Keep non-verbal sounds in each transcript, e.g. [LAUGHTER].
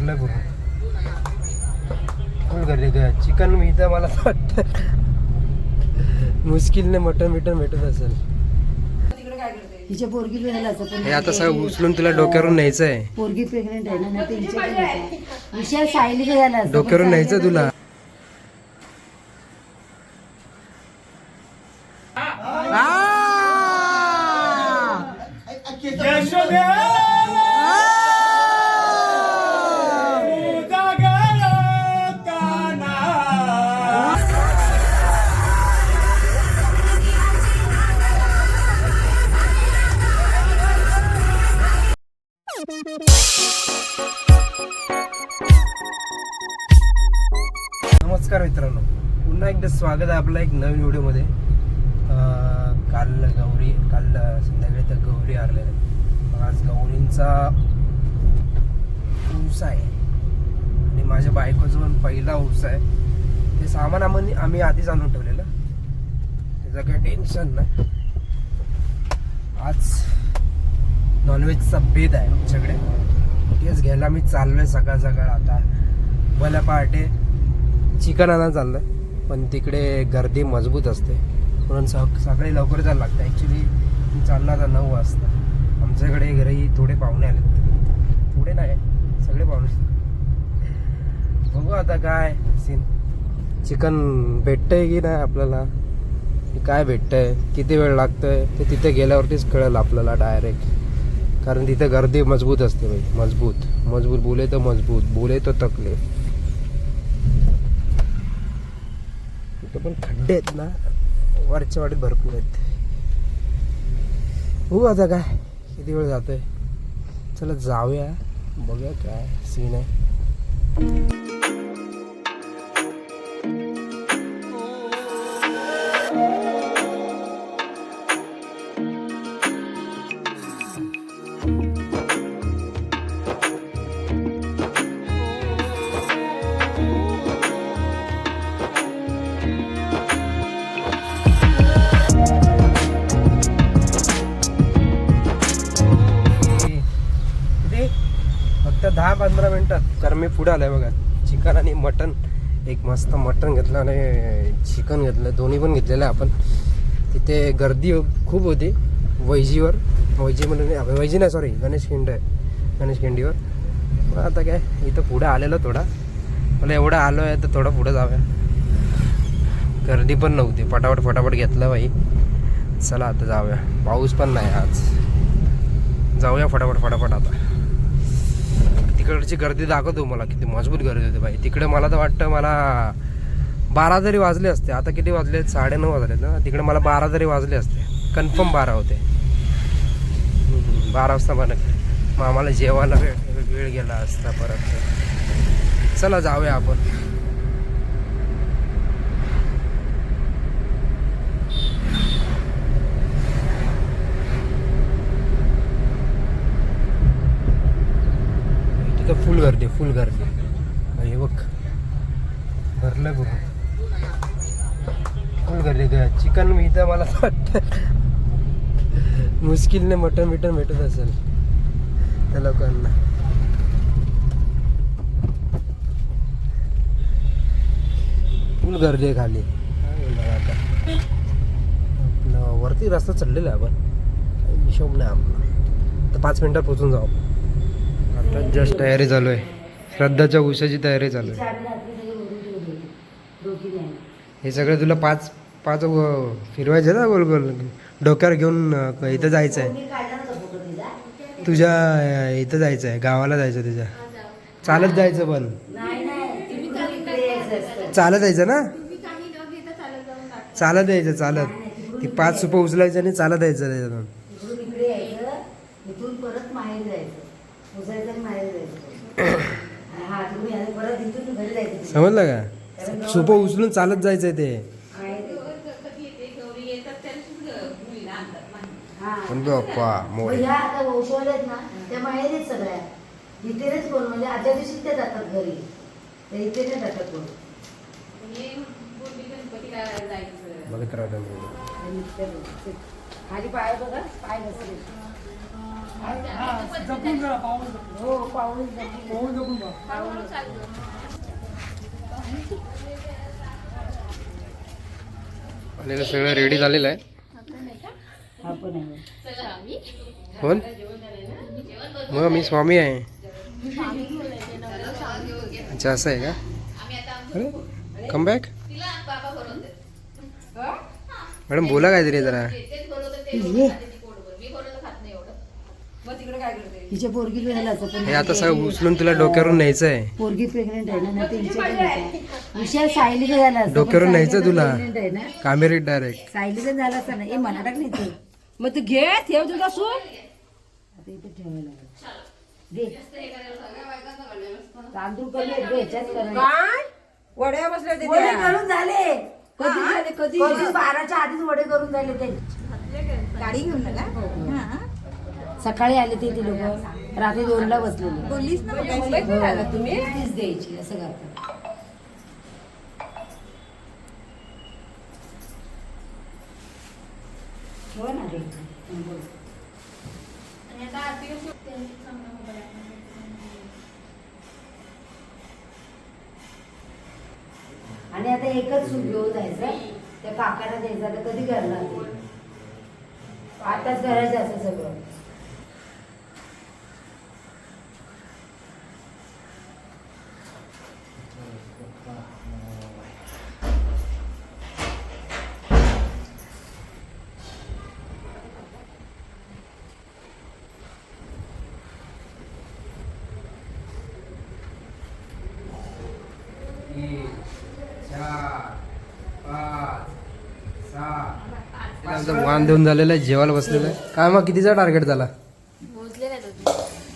भरलं पूर्ण फुल गर्दी चिकन मी तर मला असं वाटतं. मुश्किलने मटन बिटन भेटत असेल. हिच्या पोरगी वेळेला असं पण हे आता सगळं उचलून तुला डोक्यावरून न्यायचं आहे पोरगी प्रेग्नेंट ना झाला डोक्यावरून न्यायचं तुला. एकदा स्वागत आहे आपलं एक नवीन व्हिडिओमध्ये. काल गौरी काल संध्याकाळी तर गौरी आरलेल्या आज गौरींचा ऊस आहे. आणि माझ्या बायकोचा पण पहिला ऊस आहे. ते सामान आम्ही आम्ही आधीच आणून ठेवलेलं. त्याचं काही टेन्शन नाही. आज नॉनव्हेजचा भेद आहे आमच्याकडे. तेच घ्यायला मी चाललोय सकाळ सकाळ आता भल्या पहाटे चिकन आणि चाललं आहे पण तिकडे गर्दी मजबूत असते. म्हणून स सकाळी लवकर जायला लागतं. ॲक्च्युली मी आता नऊ वाजता. आमच्याकडे घरी थोडे पाहुणे आलेत. थोडे नाही सगळे पाहुणे. बघू आता काय सीन चिकन भेटतंय की नाही आपल्याला? काय भेटतंय? किती वेळ लागतंय? ते तिथे गेल्यावरतीच कळेल आपल्याला डायरेक्ट कारण तिथे गर्दी मजबूत असते भाई मजबूत. मजबूत. बोले तर मजबूत. बोले तर तकले शकतो पण खड्डे आहेत ना. वरच्या वाटेत भरपूर आहेत. हो आता काय किती वेळ जातोय. चला जाऊया बघूया काय सीन आहे. म्हणतात कारण मी पुढे आहे बघा. चिकन आणि मटन एक मस्त मटन घेतलं आणि चिकन घेतलं दोन्ही पण घेतलेलं आहे आपण. तिथे गर्दी खूप होती वैजीवर. वैजी म्हणून वैजी नाही सॉरी गणेश खिंड आहे. गणेश खिंडीवर. आता काय इथं पुढे आलेलो थोडा. मला एवढं आलो आहे तर थोडं पुढं जाऊया. गर्दी पण नव्हती फटाफट फटाफट घेतलं बाई. चला आता जाऊया. पाऊस पण नाही आज. जाऊया फटाफट फटाफट आता. तिकडची गर्दी दाखवतो मला किती मजबूत गर्दी होती बाई. तिकडे मला तर वाटतं मला बारा जरी वाजले असते आता किती वाजले? साडे नऊ वाजले ना. तिकडे मला बारा जरी वाजले असते. कन्फर्म बारा होते. बारा वाजता मला मग आम्हाला जेवायला वेळ वेळ गेला असता परत. चला जाऊया आपण तिथं फुल गर्दी फुल गर्दी. हे बघ. भरलं बघ. फुल गर्दी. चिकन मी तर मला असं वाटतं. मुश्किलने मटन बिटन भेटत असेल. त्या लोकांना. फुल गर्दी आहे खाली. आता? आपलं वरती रस्ता चढलेला आहे आपण हिशोब नाही आम्हाला तर पाच मिनटात पोचून जाऊ जस्ट तयारी चालू आहे. श्रद्धाच्या उशाची तयारी चालू आहे. हे सगळं तुला पाच पाच फिरवायचं फिरवायचे ना गोल गोल? डोक्यावर घेऊन इथं जायचं आहे तुझ्या इथं जायचं आहे गावाला जायचं तुझ्या. चालत जायचं पण. चालत यायचं ना? चालत यायचं चालत. ती पाच सुप उचलायचं आणि चालत यायचं त्याच्यातून इकडून इकडे यायचं इथून परत माहेर जायचं उसायचं आणि माहेर जायचं हा तुम्ही आता परत इथून घरी जायचं समजलं का? सुपं उचलून चालत जायचंय ते. हा. पण बाप्पा ह्या आता वंशवाल्या आहेत ना त्या माहेरीच सगळ्या. इथेच कोण? म्हणजे आजच्या दिवशी ते जातात घरी. ते इथे नाही जातात कोण? बघत राहतो खाली पाय बघा पाय घसरे हो पाऊल जपून. आणि सगळं रेडी झालेलं आहे. आहे कोण? मग मी स्वामी आहे. अच्छा असं आहे का? अरे कम बॅक मॅडम बोला काहीतरी जरा. हिच्या पोरगी पण हे आता सगळं उचलून तुला डोक्यावरून न्यायचं आहे. पोरगी प्रेग्नेंट आहे ना. विषय सायलीचं झालं डोक्यावरून न्यायचं तुला. प्रेग्नेंट आहे ना. कामेरीत डायरेक्ट सायलीचं झालं असतं ना ए मला टाक नाही ते मग तू घे ठेव तुझा सून आता इथे ठेवायला लागेल. दे. तांदूळ कमी आहेत गं, ह्याच्यात करायला. काय? वड्या बसल्या होत्या वडे त्या. करून झाले. कधी झाले कधी? कधी? बाराच्या आधीच वडे करून झाले ते. गाडी घेऊन आला हा. सकाळी आले ते ते लोक रात्री दोनला बसलेले. बोललीस ना मगाशी. मुंबईतून आला तुम्ही? तीच द्यायची असं करतात. ठेवा ना रे. हं, बोल. आणि आता एकच सूप घेऊन जायचं. त्या काकाला द्यायचं. आता कधी करणार ते? आताच करायचं असं सगळं. वाण देऊन झालेलं आहे जेवायला बसलेलं आहे. काय मग कितीचा टार्गेट झाला?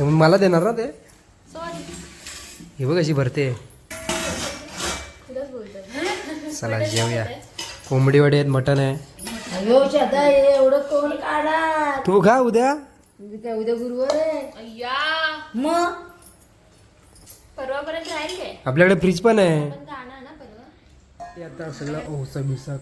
मग मला देणार ना ते? हे बघ कशी भरते. चला जेवूया. कोंबडी वडे आहेत मटन आहे. हे एवढं कोण काढा तू खा उद्या. काय उद्या गुरुवार आहे. मग? आपल्याकडे फ्रीज पण आहे. आता सगळं ओसा बिसा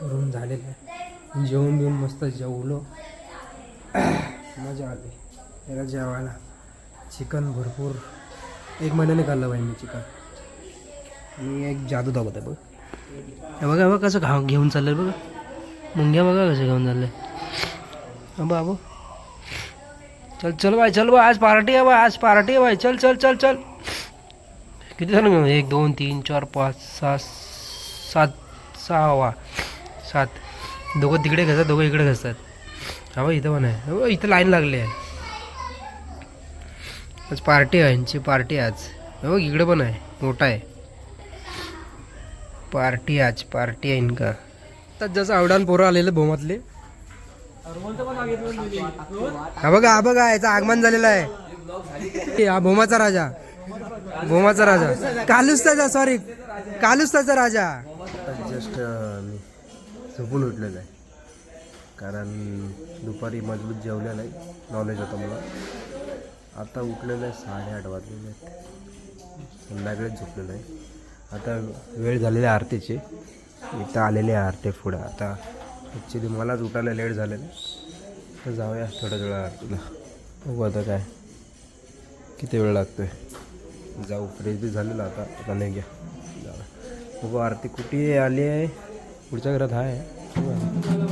करून झालेलं आहे. जेवून बिवून मस्त जेवलो. [CLEARS THROAT] मजा आली. त्याला जेवायला. चिकन भरपूर. एक महिन्याने खाल्लं बाई मी चिकन. आणि एक जादू दाखवत आहे बघ. हे बघा बघा कसं खा घेऊन चाललंय बघा. मुंग्या बघा कसं घेऊन चाललं आहे अबा अबो चल चल बाय चल बाय आज पार्टी आहे बाय आज पार्टी आहे बाय चल चल चल चल. किती झालं मग एक दोन तीन चार पाच सहा सात सहा वा सात. दोघं तिकडे घसतात दोघं इकडे घसतात. हा इथं पण आहे. हो इथं लाईन लागली आहे. आज पार्टी आहे यांची पार्टी आज. हो इकडे पण आहे मोठा आहे. पार्टी आज पार्टी आहे इनका. आता जसं आवडान पोरं आलेलं भोमातले. हा बघा हा बघा याचं आगमन झालेलं आहे. हा भोमाचा राजा. भोमाचा राजा. कालुस्ताचा सॉरी कालुस्ताचा राजा. जस्ट मी झोपून उठलेलं आहे. कारण दुपारी मजबूत जेवलेलं नाही नॉलेज होतं मला. आता उठलेलं आहे साडेआठ वाजलेले आहेत. संध्याकाळीच झोपलेलं आहे. आता वेळ झालेली आहे आरतीची. इथं आलेले आहे आरती पुढं. आता ॲक्च्युली मलाच उठायला लेट झालेलं आहे. तर जाऊया थोड्या वेळा आरतीला. बघू आता काय. किती वेळ लागतो आहे जाऊ. फ्रेश बी झालेलं आता. आता नाही घ्या. जाऊ बघू आरती कुठे आली आहे? पुढच्या घरात आहे. बघू आता.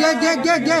घे घे घे घे